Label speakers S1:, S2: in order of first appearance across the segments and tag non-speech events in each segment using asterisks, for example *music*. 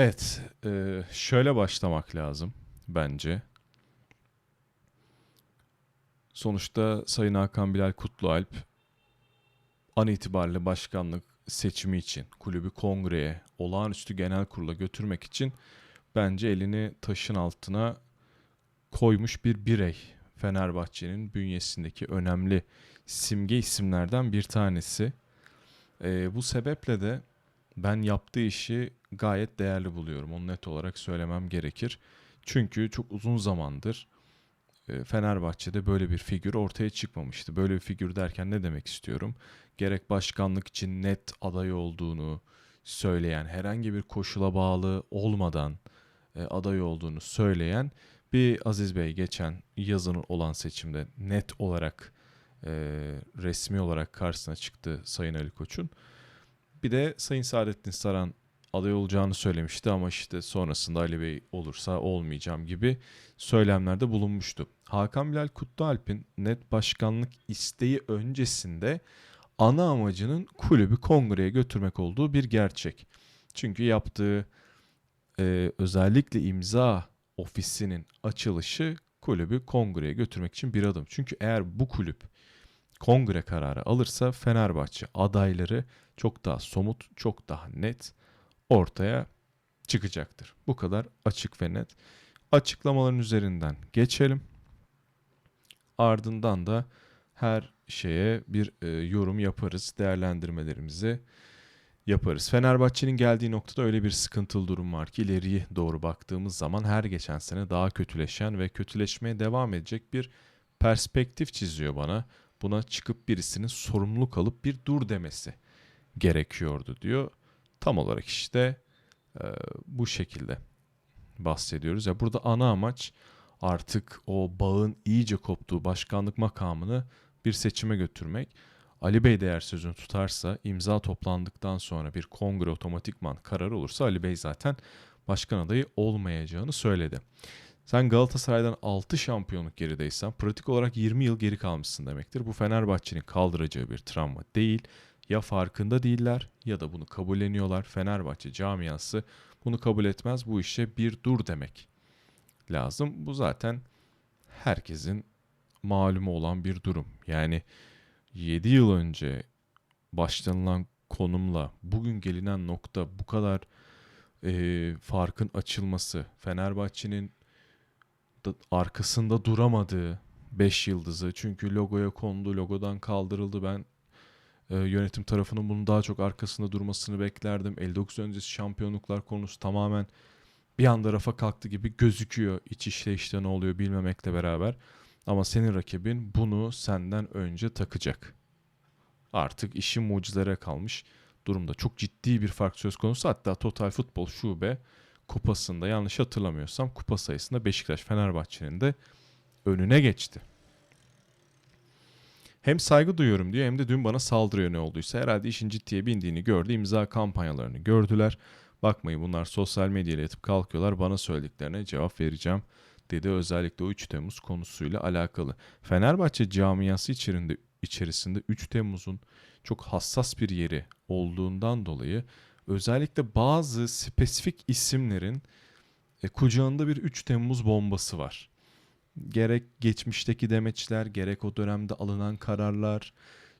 S1: Evet, e, şöyle başlamak lazım bence. Sonuçta Sayın Hakan Bilal Kutlualp an itibariyle başkanlık seçimi için kulübü kongreye, olağanüstü genel kurula götürmek için bence elini taşın altına koymuş bir birey. Fenerbahçe'nin bünyesindeki önemli simge isimlerden bir tanesi. E, bu sebeple de ben yaptığı işi gayet değerli buluyorum. Onu net olarak söylemem gerekir. Çünkü çok uzun zamandır e, Fenerbahçe'de böyle bir figür ortaya çıkmamıştı. Böyle bir figür derken ne demek istiyorum? Gerek başkanlık için net aday olduğunu söyleyen, herhangi bir koşula bağlı olmadan e, aday olduğunu söyleyen bir Aziz Bey geçen yazın olan seçimde net olarak e, resmi olarak karşısına çıktı Sayın Ali Koç'un. Bir de Sayın Saadettin Saran aday olacağını söylemişti ama işte sonrasında Ali Bey olursa olmayacağım gibi söylemlerde bulunmuştu. Hakan Bilal Kutlualp'in net başkanlık isteği öncesinde ana amacının kulübü kongreye götürmek olduğu bir gerçek. Çünkü yaptığı e, özellikle imza ofisinin açılışı kulübü kongreye götürmek için bir adım. Çünkü eğer bu kulüp kongre kararı alırsa Fenerbahçe adayları çok daha somut, çok daha net ortaya çıkacaktır. Bu kadar açık ve net. Açıklamaların üzerinden geçelim. Ardından da her şeye bir e, yorum yaparız, değerlendirmelerimizi yaparız. Fenerbahçe'nin geldiği noktada öyle bir sıkıntılı durum var ki ileriye doğru baktığımız zaman her geçen sene daha kötüleşen ve kötüleşmeye devam edecek bir perspektif çiziyor bana. Buna çıkıp birisinin sorumluluk alıp bir dur demesi gerekiyordu diyor. Tam olarak işte e, bu şekilde bahsediyoruz. Ya burada ana amaç artık o bağın iyice koptuğu başkanlık makamını bir seçime götürmek. Ali Bey de eğer sözünü tutarsa imza toplandıktan sonra bir kongre otomatikman karar olursa Ali Bey zaten başkan adayı olmayacağını söyledi. Sen Galatasaray'dan 6 şampiyonluk gerideysen pratik olarak 20 yıl geri kalmışsın demektir. Bu Fenerbahçe'nin kaldıracağı bir travma değil. Ya farkında değiller ya da bunu kabulleniyorlar. Fenerbahçe camiası bunu kabul etmez. Bu işe bir dur demek lazım. Bu zaten herkesin malumu olan bir durum. Yani 7 yıl önce başlanılan konumla bugün gelinen nokta bu kadar e, farkın açılması, Fenerbahçe'nin arkasında duramadığı 5 yıldızı çünkü logoya kondu, logodan kaldırıldı. Ben e, yönetim tarafının bunun daha çok arkasında durmasını beklerdim. 59 öncesi şampiyonluklar konusu tamamen bir anda rafa kalktı gibi gözüküyor. İç işte işte ne oluyor bilmemekle beraber. Ama senin rakibin bunu senden önce takacak. Artık işin mucizelere kalmış durumda. Çok ciddi bir fark söz konusu. Hatta Total Futbol Şube kupasında yanlış hatırlamıyorsam kupa sayısında Beşiktaş Fenerbahçe'nin de önüne geçti. Hem saygı duyuyorum diyor hem de dün bana saldırıyor ne olduysa. Herhalde işin ciddiye bindiğini gördü. imza kampanyalarını gördüler. Bakmayın bunlar sosyal medyayla yatıp kalkıyorlar. Bana söylediklerine cevap vereceğim dedi. Özellikle o 3 Temmuz konusuyla alakalı. Fenerbahçe camiası içerisinde, içerisinde 3 Temmuz'un çok hassas bir yeri olduğundan dolayı özellikle bazı spesifik isimlerin e, kucağında bir 3 Temmuz bombası var. Gerek geçmişteki demeçler, gerek o dönemde alınan kararlar,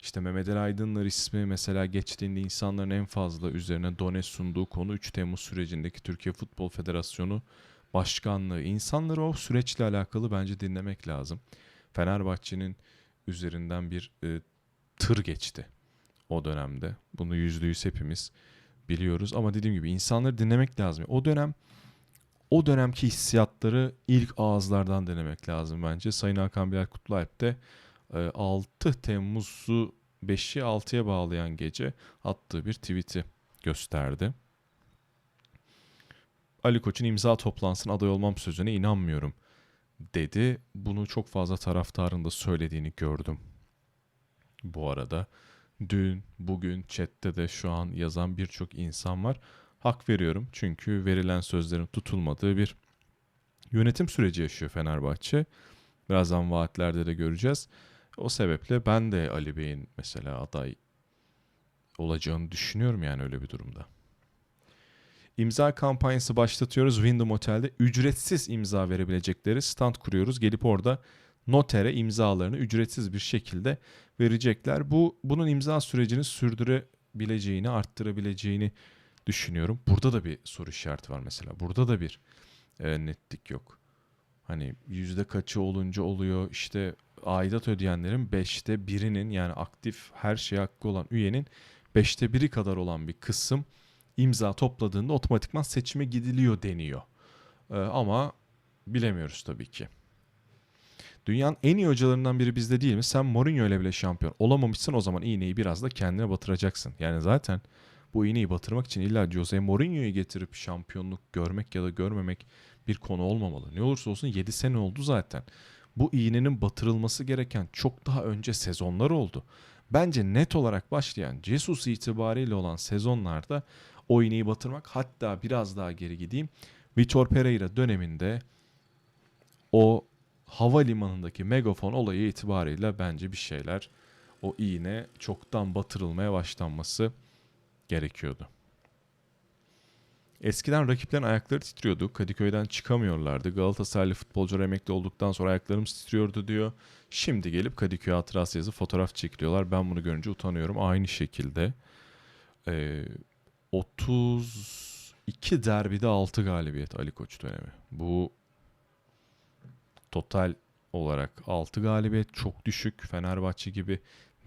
S1: işte Mehmet Ali Aydınlar ismi mesela geçtiğinde insanların en fazla üzerine done sunduğu konu 3 Temmuz sürecindeki Türkiye Futbol Federasyonu başkanlığı. İnsanları o süreçle alakalı bence dinlemek lazım. Fenerbahçe'nin üzerinden bir e, tır geçti o dönemde. Bunu yüzde yüz hepimiz biliyoruz ama dediğim gibi insanları dinlemek lazım. O dönem o dönemki hissiyatları ilk ağızlardan denemek lazım bence. Sayın Hakan Bilal Kutlualp de 6 Temmuz'u 5'i 6'ya bağlayan gece attığı bir tweet'i gösterdi. Ali Koç'un imza toplansın aday olmam sözüne inanmıyorum dedi. Bunu çok fazla taraftarın da söylediğini gördüm. Bu arada dün, bugün chatte de şu an yazan birçok insan var. Hak veriyorum çünkü verilen sözlerin tutulmadığı bir yönetim süreci yaşıyor Fenerbahçe. Birazdan vaatlerde de göreceğiz. O sebeple ben de Ali Bey'in mesela aday olacağını düşünüyorum yani öyle bir durumda. İmza kampanyası başlatıyoruz Wyndham Otel'de. Ücretsiz imza verebilecekleri stand kuruyoruz. Gelip orada notere imzalarını ücretsiz bir şekilde verecekler. Bu bunun imza sürecini sürdürebileceğini, arttırabileceğini düşünüyorum. Burada da bir soru işareti var mesela. Burada da bir e, netlik yok. Hani yüzde kaçı olunca oluyor işte aidat ödeyenlerin beşte birinin yani aktif her şeye hakkı olan üyenin beşte biri kadar olan bir kısım imza topladığında otomatikman seçime gidiliyor deniyor. Ee, ama bilemiyoruz tabii ki. Dünyanın en iyi hocalarından biri bizde değil mi? Sen Mourinho ile bile şampiyon olamamışsın o zaman iğneyi biraz da kendine batıracaksın. Yani zaten bu iğneyi batırmak için illa Jose Mourinho'yu getirip şampiyonluk görmek ya da görmemek bir konu olmamalı. Ne olursa olsun 7 sene oldu zaten. Bu iğnenin batırılması gereken çok daha önce sezonlar oldu. Bence net olarak başlayan Jesus itibariyle olan sezonlarda o iğneyi batırmak hatta biraz daha geri gideyim. Vitor Pereira döneminde o havalimanındaki megafon olayı itibariyle bence bir şeyler o iğne çoktan batırılmaya başlanması gerekiyordu. Eskiden rakiplerin ayakları titriyordu. Kadıköy'den çıkamıyorlardı. Galatasaraylı futbolcular emekli olduktan sonra ayaklarımız titriyordu diyor. Şimdi gelip Kadıköy hatırası yazıp fotoğraf çekiliyorlar. Ben bunu görünce utanıyorum. Aynı şekilde e, 32 derbide 6 galibiyet Ali Koç dönemi. Bu total olarak 6 galibiyet çok düşük. Fenerbahçe gibi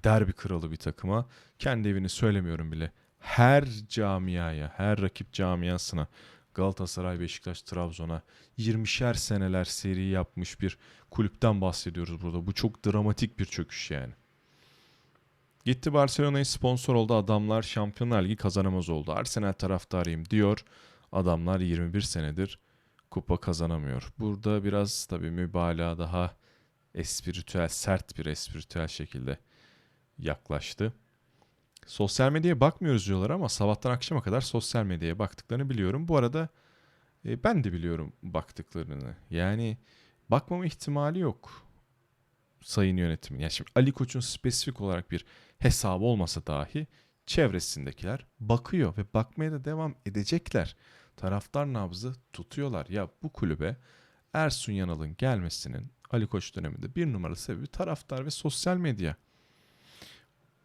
S1: derbi kralı bir takıma. Kendi evini söylemiyorum bile. Her camiaya, her rakip camiasına Galatasaray, Beşiktaş, Trabzon'a 20'şer seneler seri yapmış bir kulüpten bahsediyoruz burada. Bu çok dramatik bir çöküş yani. Gitti Barcelona'yı sponsor oldu. Adamlar Şampiyonlar Ligi kazanamaz oldu. Arsenal taraftarıyım diyor. Adamlar 21 senedir kupa kazanamıyor. Burada biraz tabii mübalağa daha espritüel, sert bir espritüel şekilde yaklaştı. Sosyal medyaya bakmıyoruz diyorlar ama sabahtan akşama kadar sosyal medyaya baktıklarını biliyorum. Bu arada e, ben de biliyorum baktıklarını. Yani bakmama ihtimali yok sayın yönetimin. Yani şimdi Ali Koç'un spesifik olarak bir hesabı olmasa dahi çevresindekiler bakıyor ve bakmaya da devam edecekler. Taraftar nabzı tutuyorlar. Ya bu kulübe Ersun Yanal'ın gelmesinin Ali Koç döneminde bir numaralı sebebi taraftar ve sosyal medya.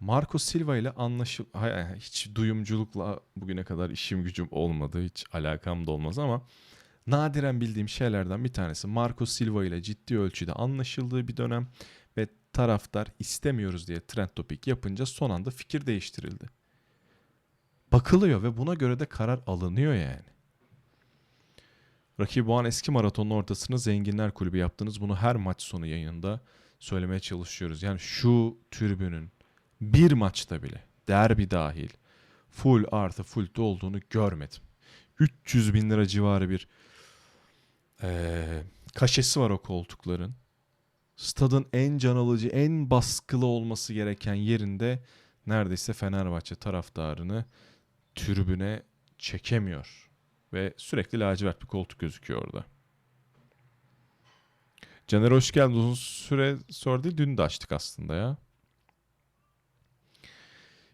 S1: Marco Silva ile anlaşıl hiç duyumculukla bugüne kadar işim gücüm olmadı. Hiç alakam da olmaz ama nadiren bildiğim şeylerden bir tanesi Marco Silva ile ciddi ölçüde anlaşıldığı bir dönem ve taraftar istemiyoruz diye trend topik yapınca son anda fikir değiştirildi. Bakılıyor ve buna göre de karar alınıyor yani. Rakibi Boğan eski maratonun ortasını zenginler kulübü yaptınız. Bunu her maç sonu yayında söylemeye çalışıyoruz. Yani şu tribünün bir maçta bile derbi dahil full artı full olduğunu görmedim. 300 bin lira civarı bir ee, kaşesi var o koltukların. Stadın en can alıcı, en baskılı olması gereken yerinde neredeyse Fenerbahçe taraftarını tribüne çekemiyor. Ve sürekli lacivert bir koltuk gözüküyor orada. Caner hoş geldin. Uzun süre sonra değil dün de açtık aslında ya.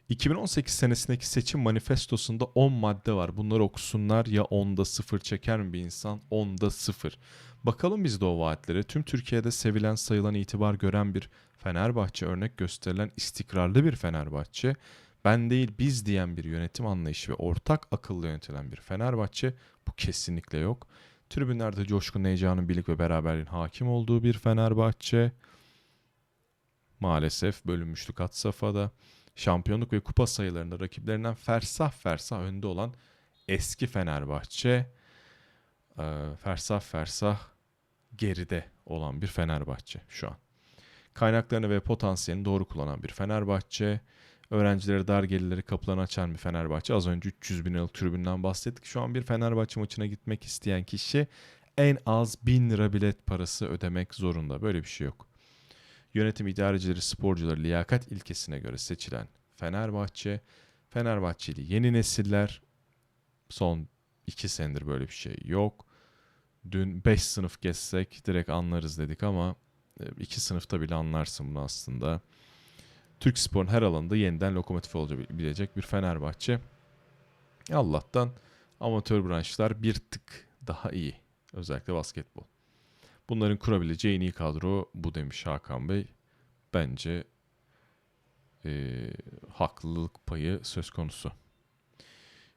S1: 2018 senesindeki seçim manifestosunda 10 madde var. Bunları okusunlar ya 10'da 0 çeker mi bir insan? 10'da 0. Bakalım biz de o vaatlere. Tüm Türkiye'de sevilen sayılan itibar gören bir Fenerbahçe örnek gösterilen istikrarlı bir Fenerbahçe. Ben değil biz diyen bir yönetim anlayışı ve ortak akıllı yönetilen bir Fenerbahçe bu kesinlikle yok. Tribünlerde coşkun heyecanın birlik ve beraberliğin hakim olduğu bir Fenerbahçe. Maalesef bölünmüşlük at safhada şampiyonluk ve kupa sayılarında rakiplerinden fersah fersah önde olan eski Fenerbahçe e, fersah fersah geride olan bir Fenerbahçe şu an. Kaynaklarını ve potansiyelini doğru kullanan bir Fenerbahçe, öğrencilere dar gelirleri kapılarını açan bir Fenerbahçe. Az önce 300 bin liralık tribünden bahsettik. Şu an bir Fenerbahçe maçına gitmek isteyen kişi en az 1000 lira bilet parası ödemek zorunda. Böyle bir şey yok yönetim idarecileri, sporcuları liyakat ilkesine göre seçilen Fenerbahçe, Fenerbahçeli yeni nesiller son iki senedir böyle bir şey yok. Dün 5 sınıf geçsek direkt anlarız dedik ama e, iki sınıfta bile anlarsın bunu aslında. Türk sporun her alanında yeniden lokomotif olabilecek bir Fenerbahçe. Allah'tan Amatör branşlar bir tık daha iyi. Özellikle basketbol. Bunların kurabileceği en iyi kadro bu demiş Hakan Bey. Bence e, haklılık payı söz konusu.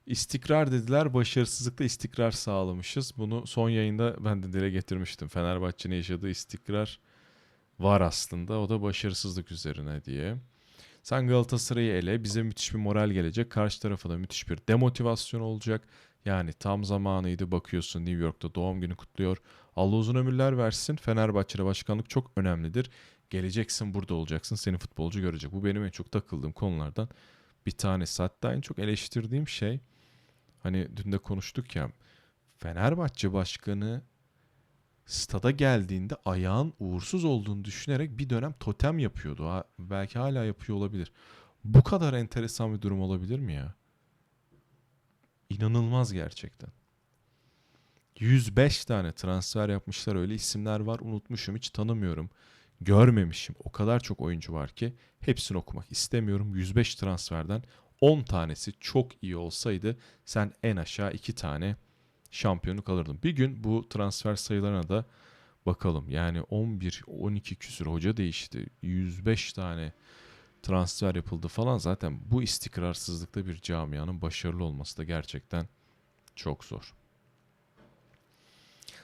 S1: İstikrar dediler. Başarısızlıkta istikrar sağlamışız. Bunu son yayında ben de dile getirmiştim. Fenerbahçe'nin yaşadığı istikrar var aslında. O da başarısızlık üzerine diye. Sen Galatasaray'ı ele. Bize müthiş bir moral gelecek. Karşı tarafa da müthiş bir demotivasyon olacak. Yani tam zamanıydı bakıyorsun New York'ta doğum günü kutluyor. Allah uzun ömürler versin. Fenerbahçe'de başkanlık çok önemlidir. Geleceksin burada olacaksın. Seni futbolcu görecek. Bu benim en çok takıldığım konulardan bir tanesi. Hatta en çok eleştirdiğim şey hani dün de konuştuk ya Fenerbahçe başkanı stada geldiğinde ayağın uğursuz olduğunu düşünerek bir dönem totem yapıyordu. Ha, belki hala yapıyor olabilir. Bu kadar enteresan bir durum olabilir mi ya? İnanılmaz gerçekten. 105 tane transfer yapmışlar öyle isimler var unutmuşum hiç tanımıyorum. Görmemişim o kadar çok oyuncu var ki hepsini okumak istemiyorum. 105 transferden 10 tanesi çok iyi olsaydı sen en aşağı 2 tane şampiyonluk alırdın. Bir gün bu transfer sayılarına da bakalım. Yani 11-12 küsur hoca değişti. 105 tane transfer yapıldı falan. Zaten bu istikrarsızlıkta bir camianın başarılı olması da gerçekten çok zor.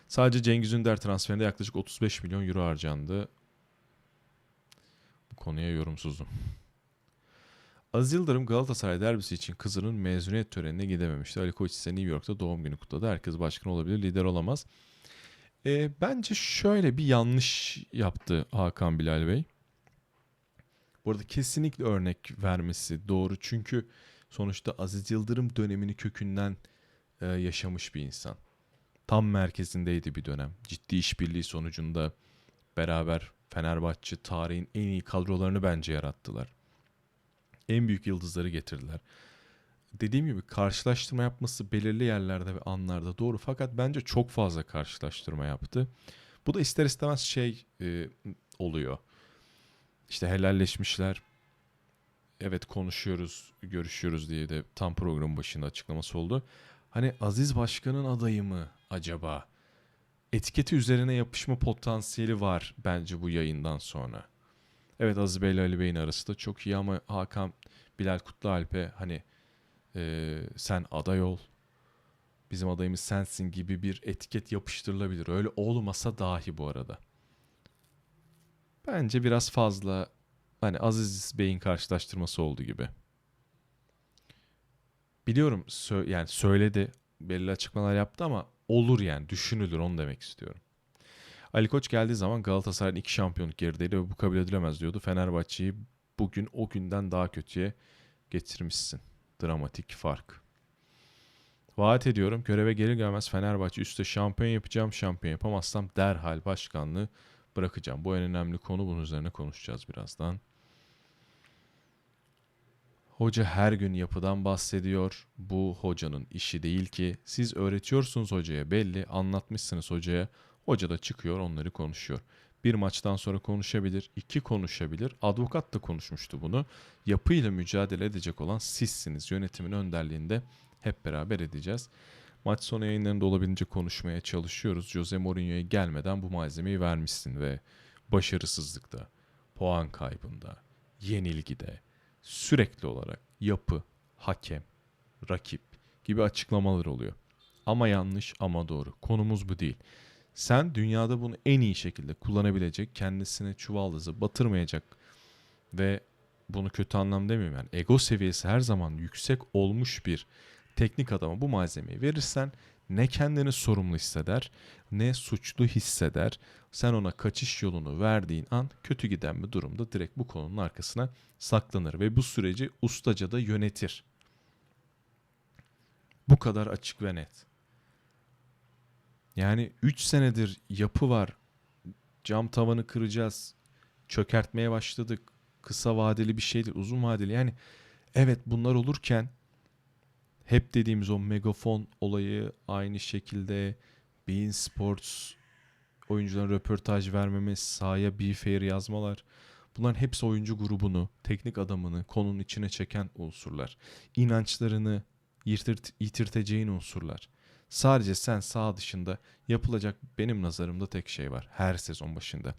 S1: Sadece Cengiz Ünder transferinde yaklaşık 35 milyon euro harcandı. Bu konuya yorumsuzum. Aziz Yıldırım Galatasaray derbisi için kızının mezuniyet törenine gidememişti. Ali Koç ise New York'ta doğum günü kutladı. Herkes başkan olabilir, lider olamaz. E, bence şöyle bir yanlış yaptı Hakan Bilal Bey. Bu arada kesinlikle örnek vermesi doğru. Çünkü sonuçta Aziz Yıldırım dönemini kökünden e, yaşamış bir insan. Tam merkezindeydi bir dönem. Ciddi işbirliği sonucunda beraber Fenerbahçe tarihin en iyi kadrolarını bence yarattılar. En büyük yıldızları getirdiler. Dediğim gibi karşılaştırma yapması belirli yerlerde ve anlarda doğru fakat bence çok fazla karşılaştırma yaptı. Bu da ister istemez şey e, oluyor. İşte helalleşmişler. Evet konuşuyoruz, görüşüyoruz diye de tam programın başında açıklaması oldu. Hani Aziz Başkan'ın adayı mı acaba? Etiketi üzerine yapışma potansiyeli var bence bu yayından sonra. Evet Aziz Bey ile Ali Bey'in arası da çok iyi ama Hakan Bilal Kutlualp'e hani e, sen aday ol, bizim adayımız sensin gibi bir etiket yapıştırılabilir. Öyle olmasa dahi bu arada. Bence biraz fazla hani Aziz Bey'in karşılaştırması oldu gibi. Biliyorum sö- yani söyledi belli açıklamalar yaptı ama olur yani düşünülür onu demek istiyorum. Ali Koç geldiği zaman Galatasaray'ın iki şampiyonluk gerideydi ve bu kabul edilemez diyordu. Fenerbahçe'yi bugün o günden daha kötüye getirmişsin. Dramatik fark. Vaat ediyorum göreve gelir gelmez Fenerbahçe üstte şampiyon yapacağım. Şampiyon yapamazsam derhal başkanlığı bırakacağım. Bu en önemli konu. Bunun üzerine konuşacağız birazdan. Hoca her gün yapıdan bahsediyor. Bu hocanın işi değil ki. Siz öğretiyorsunuz hocaya belli, anlatmışsınız hocaya. Hoca da çıkıyor onları konuşuyor. Bir maçtan sonra konuşabilir, iki konuşabilir. Avukat da konuşmuştu bunu. Yapıyla mücadele edecek olan sizsiniz. Yönetimin önderliğinde hep beraber edeceğiz. Maç sonu yayınlarında olabildiğince konuşmaya çalışıyoruz. Jose Mourinho'ya gelmeden bu malzemeyi vermişsin ve başarısızlıkta, puan kaybında, yenilgide sürekli olarak yapı, hakem, rakip gibi açıklamalar oluyor. Ama yanlış ama doğru. Konumuz bu değil. Sen dünyada bunu en iyi şekilde kullanabilecek, kendisine çuvaldızı batırmayacak ve bunu kötü anlam demiyorum yani ego seviyesi her zaman yüksek olmuş bir teknik adama bu malzemeyi verirsen ne kendini sorumlu hisseder ne suçlu hisseder. Sen ona kaçış yolunu verdiğin an kötü giden bir durumda direkt bu konunun arkasına saklanır ve bu süreci ustaca da yönetir. Bu kadar açık ve net. Yani 3 senedir yapı var. Cam tavanı kıracağız. Çökertmeye başladık. Kısa vadeli bir şeydir, uzun vadeli. Yani evet bunlar olurken hep dediğimiz o megafon olayı aynı şekilde Bein Sports oyuncuların röportaj vermemesi, sahaya bir fair yazmalar. Bunların hepsi oyuncu grubunu, teknik adamını konunun içine çeken unsurlar. İnançlarını yitirt, yitirteceğin unsurlar. Sadece sen sağ dışında yapılacak benim nazarımda tek şey var her sezon başında.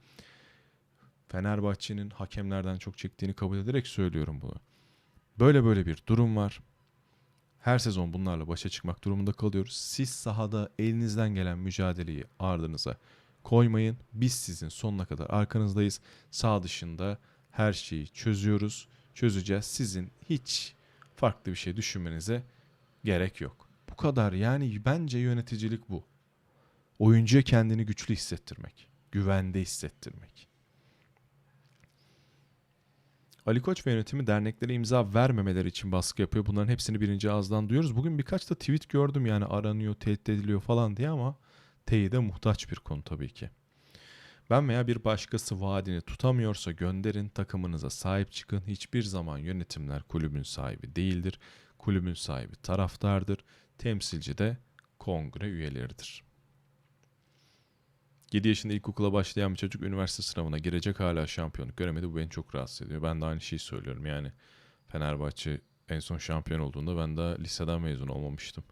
S1: Fenerbahçe'nin hakemlerden çok çektiğini kabul ederek söylüyorum bunu. Böyle böyle bir durum var. Her sezon bunlarla başa çıkmak durumunda kalıyoruz. Siz sahada elinizden gelen mücadeleyi ardınıza koymayın. Biz sizin sonuna kadar arkanızdayız. Sağ dışında her şeyi çözüyoruz, çözeceğiz. Sizin hiç farklı bir şey düşünmenize gerek yok. Bu kadar yani bence yöneticilik bu. Oyuncuya kendini güçlü hissettirmek, güvende hissettirmek. Ali Koç ve yönetimi derneklere imza vermemeleri için baskı yapıyor. Bunların hepsini birinci ağızdan duyuyoruz. Bugün birkaç da tweet gördüm yani aranıyor, tehdit ediliyor falan diye ama teyide muhtaç bir konu tabii ki. Ben veya bir başkası vaadini tutamıyorsa gönderin, takımınıza sahip çıkın. Hiçbir zaman yönetimler kulübün sahibi değildir. Kulübün sahibi taraftardır. Temsilci de kongre üyeleridir. 7 yaşında ilkokula başlayan bir çocuk üniversite sınavına girecek hala şampiyonluk göremedi. Bu beni çok rahatsız ediyor. Ben de aynı şeyi söylüyorum. Yani Fenerbahçe en son şampiyon olduğunda ben daha liseden mezun olmamıştım.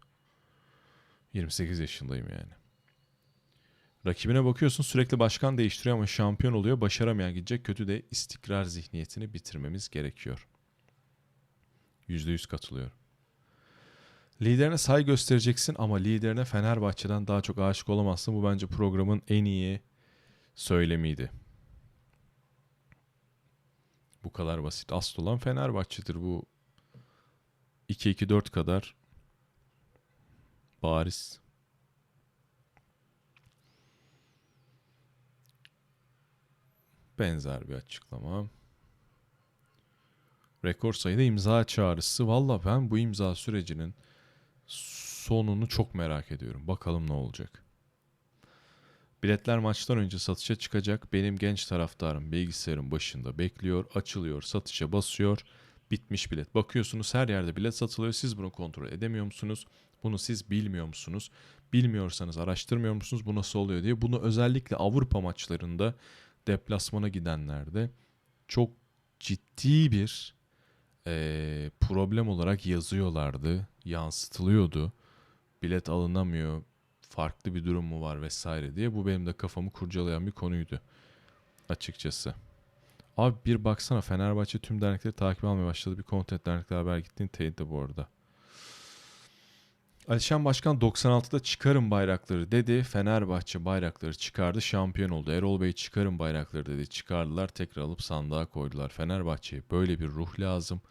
S1: 28 yaşındayım yani. Rakibine bakıyorsun sürekli başkan değiştiriyor ama şampiyon oluyor. Başaramayan gidecek kötü de istikrar zihniyetini bitirmemiz gerekiyor. %100 katılıyorum. Liderine saygı göstereceksin ama liderine Fenerbahçe'den daha çok aşık olamazsın. Bu bence programın en iyi söylemiydi. Bu kadar basit. Asıl olan Fenerbahçe'dir. Bu 2-2-4 kadar bariz. Benzer bir açıklama. Rekor sayıda imza çağrısı. Valla ben bu imza sürecinin sonunu çok merak ediyorum. Bakalım ne olacak. Biletler maçtan önce satışa çıkacak. Benim genç taraftarım bilgisayarın başında bekliyor. Açılıyor, satışa basıyor. Bitmiş bilet. Bakıyorsunuz her yerde bilet satılıyor. Siz bunu kontrol edemiyor musunuz? Bunu siz bilmiyor musunuz? Bilmiyorsanız araştırmıyor musunuz? Bu nasıl oluyor diye. Bunu özellikle Avrupa maçlarında deplasmana gidenlerde çok ciddi bir e, problem olarak yazıyorlardı, yansıtılıyordu. Bilet alınamıyor, farklı bir durum mu var vesaire diye. Bu benim de kafamı kurcalayan bir konuydu açıkçası. Abi bir baksana Fenerbahçe tüm dernekleri takip almaya başladı. Bir kontent dernekler haber gittiğin teyit bu arada. Alişan Başkan 96'da çıkarın bayrakları dedi. Fenerbahçe bayrakları çıkardı şampiyon oldu. Erol Bey çıkarın bayrakları dedi. Çıkardılar tekrar alıp sandığa koydular. Fenerbahçe'ye böyle bir ruh lazım.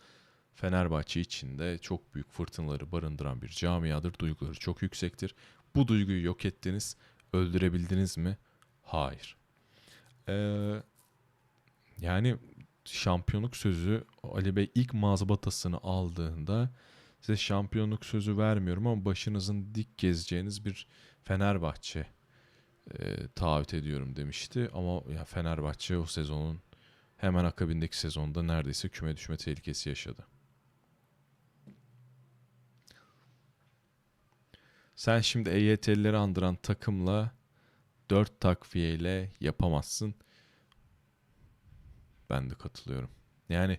S1: Fenerbahçe içinde çok büyük fırtınaları barındıran bir camiadır. Duyguları çok yüksektir. Bu duyguyu yok ettiniz. Öldürebildiniz mi? Hayır. Ee, yani şampiyonluk sözü Ali Bey ilk mazbatasını aldığında size şampiyonluk sözü vermiyorum ama başınızın dik gezeceğiniz bir Fenerbahçe e, taahhüt ediyorum demişti. Ama ya Fenerbahçe o sezonun hemen akabindeki sezonda neredeyse küme düşme tehlikesi yaşadı. Sen şimdi EYT'lileri andıran takımla 4 takviyeyle yapamazsın. Ben de katılıyorum. Yani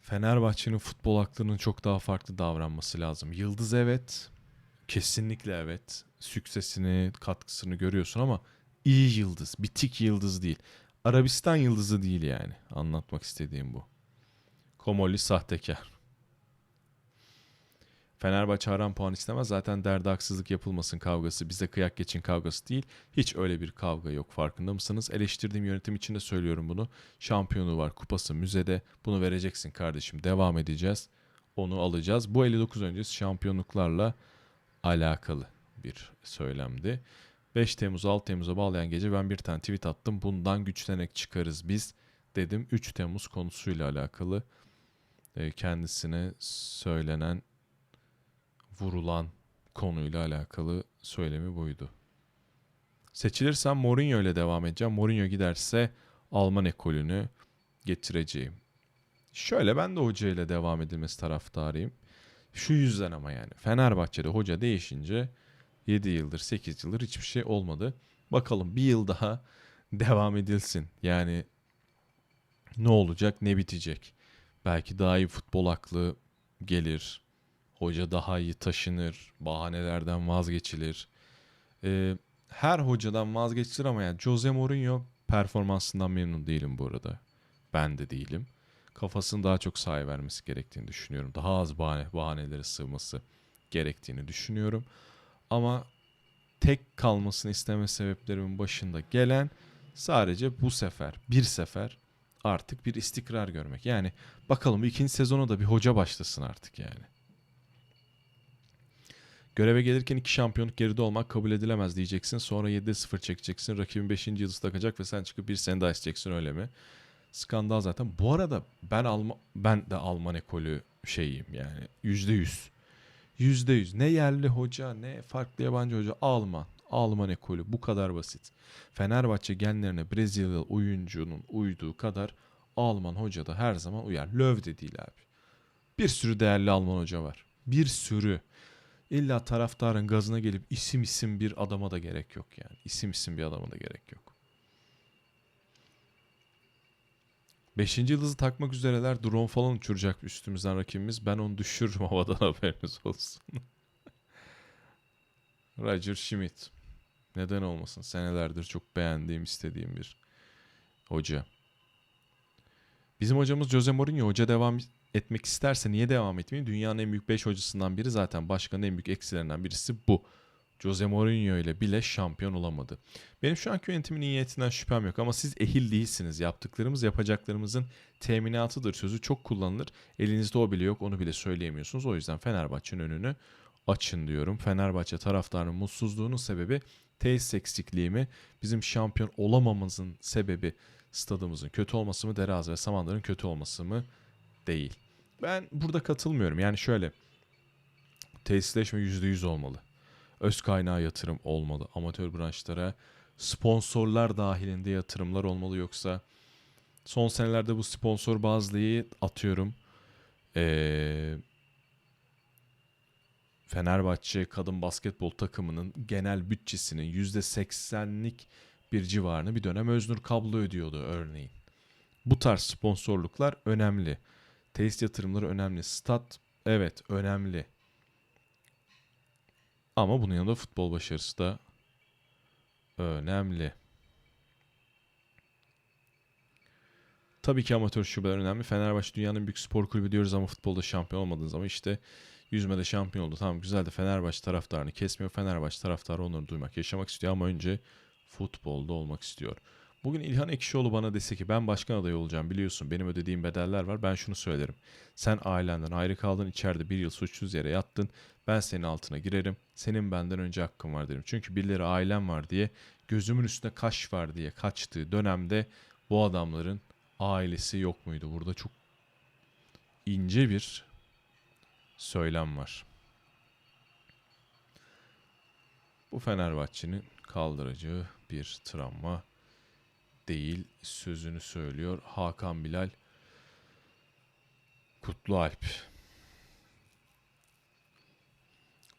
S1: Fenerbahçe'nin futbol aklının çok daha farklı davranması lazım. Yıldız evet. Kesinlikle evet. Süksesini, katkısını görüyorsun ama iyi yıldız. Bitik yıldız değil. Arabistan yıldızı değil yani. Anlatmak istediğim bu. Komoli sahtekar. Fenerbahçe haram puan istemez. Zaten derdi haksızlık yapılmasın kavgası. Bize kıyak geçin kavgası değil. Hiç öyle bir kavga yok farkında mısınız? Eleştirdiğim yönetim için de söylüyorum bunu. Şampiyonu var kupası müzede. Bunu vereceksin kardeşim. Devam edeceğiz. Onu alacağız. Bu 59 öncesi şampiyonluklarla alakalı bir söylemdi. 5 Temmuz 6 Temmuz'a bağlayan gece ben bir tane tweet attım. Bundan güçlenerek çıkarız biz dedim. 3 Temmuz konusuyla alakalı e, kendisine söylenen vurulan konuyla alakalı söylemi buydu. Seçilirsem Mourinho ile devam edeceğim. Mourinho giderse Alman ekolünü getireceğim. Şöyle ben de hoca ile devam edilmesi taraftarıyım. Şu yüzden ama yani Fenerbahçe'de hoca değişince 7 yıldır 8 yıldır hiçbir şey olmadı. Bakalım bir yıl daha devam edilsin. Yani ne olacak ne bitecek. Belki daha iyi futbol aklı gelir Hoca daha iyi taşınır. Bahanelerden vazgeçilir. Ee, her hocadan vazgeçilir ama yani Jose Mourinho performansından memnun değilim bu arada. Ben de değilim. Kafasını daha çok sahaya vermesi gerektiğini düşünüyorum. Daha az bahane, bahanelere sığması gerektiğini düşünüyorum. Ama tek kalmasını isteme sebeplerimin başında gelen sadece bu sefer, bir sefer artık bir istikrar görmek. Yani bakalım ikinci sezona da bir hoca başlasın artık yani. Göreve gelirken iki şampiyonluk geride olmak kabul edilemez diyeceksin. Sonra 7'de 0 çekeceksin. Rakibin 5. yıldızı takacak ve sen çıkıp bir sene daha isteyeceksin öyle mi? Skandal zaten. Bu arada ben Alman ben de Alman ekolü şeyiyim yani yüzde yüz. Yüzde yüz. Ne yerli hoca ne farklı yabancı hoca Alman. Alman ekolü bu kadar basit. Fenerbahçe genlerine Brezilyalı oyuncunun uyduğu kadar Alman hoca da her zaman uyar. Löw de değil abi. Bir sürü değerli Alman hoca var. Bir sürü. İlla taraftarın gazına gelip isim isim bir adama da gerek yok yani. İsim isim bir adama da gerek yok. Beşinci yıldızı takmak üzereler. Drone falan uçuracak üstümüzden rakibimiz. Ben onu düşürürüm *laughs* havadan haberiniz olsun. *laughs* Roger Schmidt. Neden olmasın? Senelerdir çok beğendiğim, istediğim bir hoca. Bizim hocamız Jose Mourinho. Hoca devam etmek isterse niye devam etmeyeyim? Dünyanın en büyük 5 hocasından biri zaten başkanın en büyük eksilerinden birisi bu. Jose Mourinho ile bile şampiyon olamadı. Benim şu anki yönetimin niyetinden şüphem yok ama siz ehil değilsiniz. Yaptıklarımız yapacaklarımızın teminatıdır sözü çok kullanılır. Elinizde o bile yok onu bile söyleyemiyorsunuz. O yüzden Fenerbahçe'nin önünü açın diyorum. Fenerbahçe taraftarının mutsuzluğunun sebebi tesis eksikliği mi? Bizim şampiyon olamamızın sebebi stadımızın kötü olması mı? Deraz ve Samandır'ın kötü olması mı? Değil. Ben burada katılmıyorum. Yani şöyle tesisleşme %100 olmalı. Öz kaynağı yatırım olmalı. Amatör branşlara sponsorlar dahilinde yatırımlar olmalı yoksa son senelerde bu sponsor bazlıyı atıyorum. Ee, Fenerbahçe kadın basketbol takımının genel bütçesinin %80'lik bir civarını bir dönem Öznur Kablo ödüyordu örneğin. Bu tarz sponsorluklar önemli. Tesis yatırımları önemli. Stat evet önemli. Ama bunun yanında futbol başarısı da önemli. Tabii ki amatör şubeler önemli. Fenerbahçe dünyanın büyük spor kulübü diyoruz ama futbolda şampiyon olmadığınız zaman işte yüzmede şampiyon oldu. Tamam güzel de Fenerbahçe taraftarını kesmiyor. Fenerbahçe taraftarı onları duymak, yaşamak istiyor ama önce futbolda olmak istiyor. Bugün İlhan Ekşioğlu bana dese ki ben başkan adayı olacağım biliyorsun benim ödediğim bedeller var ben şunu söylerim. Sen ailenden ayrı kaldın içeride bir yıl suçsuz yere yattın ben senin altına girerim senin benden önce hakkın var derim. Çünkü birileri ailem var diye gözümün üstünde kaş var diye kaçtığı dönemde bu adamların ailesi yok muydu? Burada çok ince bir söylem var. Bu Fenerbahçe'nin kaldıracağı bir travma değil sözünü söylüyor Hakan Bilal Kutlualp.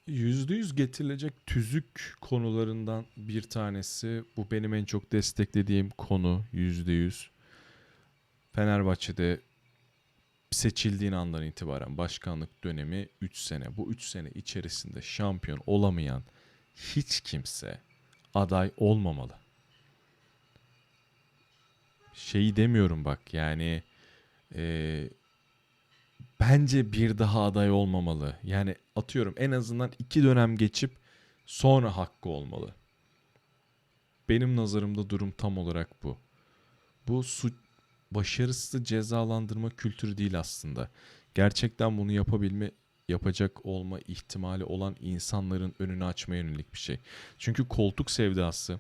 S1: %100 getirilecek tüzük konularından bir tanesi. Bu benim en çok desteklediğim konu %100. Fenerbahçe'de seçildiğin andan itibaren başkanlık dönemi 3 sene. Bu 3 sene içerisinde şampiyon olamayan hiç kimse aday olmamalı. Şeyi demiyorum bak yani e, bence bir daha aday olmamalı. Yani atıyorum en azından iki dönem geçip sonra hakkı olmalı. Benim nazarımda durum tam olarak bu. Bu su başarısız cezalandırma kültürü değil aslında. Gerçekten bunu yapabilme yapacak olma ihtimali olan insanların önünü açmaya yönelik bir şey. Çünkü koltuk sevdası,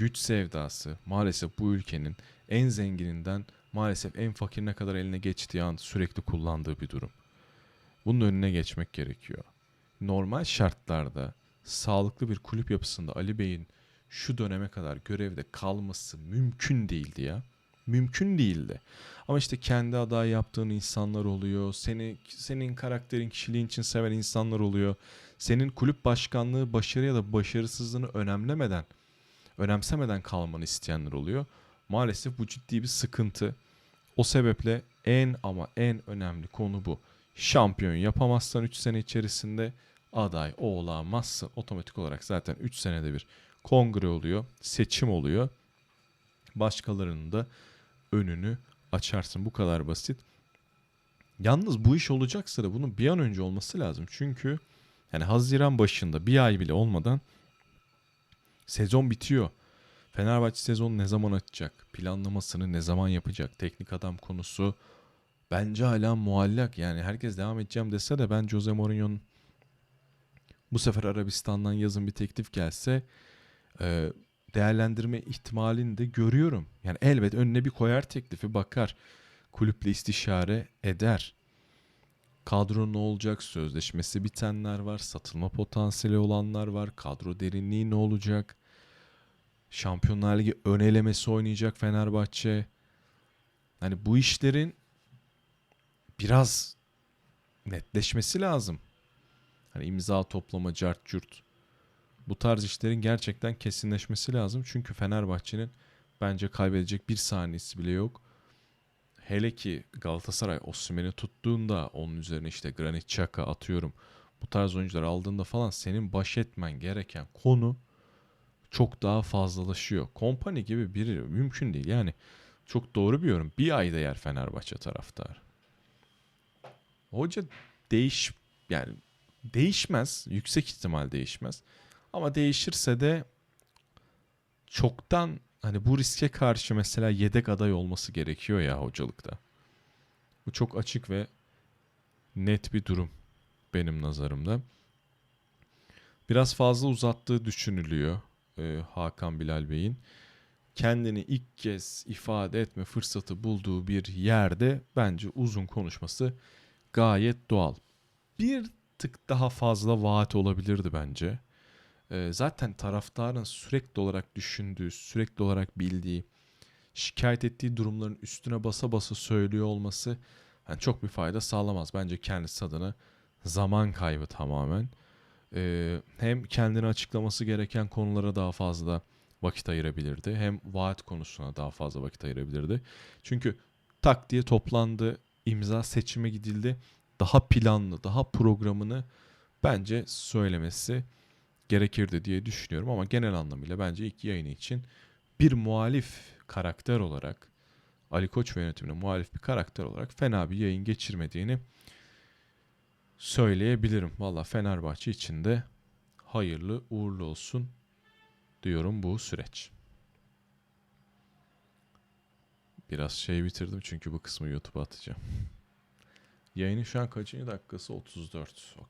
S1: güç sevdası maalesef bu ülkenin en zengininden maalesef en fakirine kadar eline geçtiği an sürekli kullandığı bir durum. Bunun önüne geçmek gerekiyor. Normal şartlarda sağlıklı bir kulüp yapısında Ali Bey'in şu döneme kadar görevde kalması mümkün değildi ya. Mümkün değildi. Ama işte kendi aday yaptığın insanlar oluyor. Seni senin karakterin, kişiliğin için seven insanlar oluyor. Senin kulüp başkanlığı başarı ya da başarısızlığını önemlemeden, önemsemeden kalmanı isteyenler oluyor. Maalesef bu ciddi bir sıkıntı. O sebeple en ama en önemli konu bu. şampiyon yapamazsan 3 sene içerisinde aday olamazsın. Otomatik olarak zaten 3 senede bir kongre oluyor, seçim oluyor. Başkalarının da önünü açarsın. Bu kadar basit. Yalnız bu iş olacaksa da bunun bir an önce olması lazım. Çünkü yani Haziran başında bir ay bile olmadan sezon bitiyor. Fenerbahçe sezonu ne zaman açacak? Planlamasını ne zaman yapacak? Teknik adam konusu bence hala muallak. Yani herkes devam edeceğim dese de ben Jose Mourinho'nun bu sefer Arabistan'dan yazın bir teklif gelse e, değerlendirme ihtimalini de görüyorum. Yani elbet önüne bir koyar teklifi bakar. Kulüple istişare eder. Kadro ne olacak? Sözleşmesi bitenler var. Satılma potansiyeli olanlar var. Kadro derinliği ne olacak? Şampiyonlar Ligi ön elemesi oynayacak Fenerbahçe. Hani bu işlerin biraz netleşmesi lazım. Hani imza toplama, cart cürt. Bu tarz işlerin gerçekten kesinleşmesi lazım. Çünkü Fenerbahçe'nin bence kaybedecek bir saniyesi bile yok. Hele ki Galatasaray Osimhen'i tuttuğunda onun üzerine işte Granit Xhaka atıyorum. Bu tarz oyuncular aldığında falan senin baş etmen gereken konu çok daha fazlalaşıyor. Kompany gibi biri mümkün değil. Yani çok doğru bir yorum. Bir ayda yer Fenerbahçe taraftar. Hoca değiş yani değişmez. Yüksek ihtimal değişmez. Ama değişirse de çoktan hani bu riske karşı mesela yedek aday olması gerekiyor ya hocalıkta. Bu çok açık ve net bir durum benim nazarımda. Biraz fazla uzattığı düşünülüyor e, Hakan Bilal Bey'in. Kendini ilk kez ifade etme fırsatı bulduğu bir yerde bence uzun konuşması gayet doğal. Bir tık daha fazla vaat olabilirdi bence. Ee, zaten taraftarın sürekli olarak düşündüğü, sürekli olarak bildiği, şikayet ettiği durumların üstüne basa basa söylüyor olması yani çok bir fayda sağlamaz. Bence kendisi adına zaman kaybı tamamen. Ee, hem kendini açıklaması gereken konulara daha fazla vakit ayırabilirdi. Hem vaat konusuna daha fazla vakit ayırabilirdi. Çünkü tak diye toplandı, imza seçime gidildi. Daha planlı, daha programını bence söylemesi gerekirdi diye düşünüyorum ama genel anlamıyla bence ilk yayını için bir muhalif karakter olarak Ali Koç ve yönetimine muhalif bir karakter olarak fena bir yayın geçirmediğini söyleyebilirim. Valla Fenerbahçe için de hayırlı uğurlu olsun diyorum bu süreç. Biraz şey bitirdim çünkü bu kısmı YouTube'a atacağım. Yayının şu an kaçıncı dakikası? 34. Okey.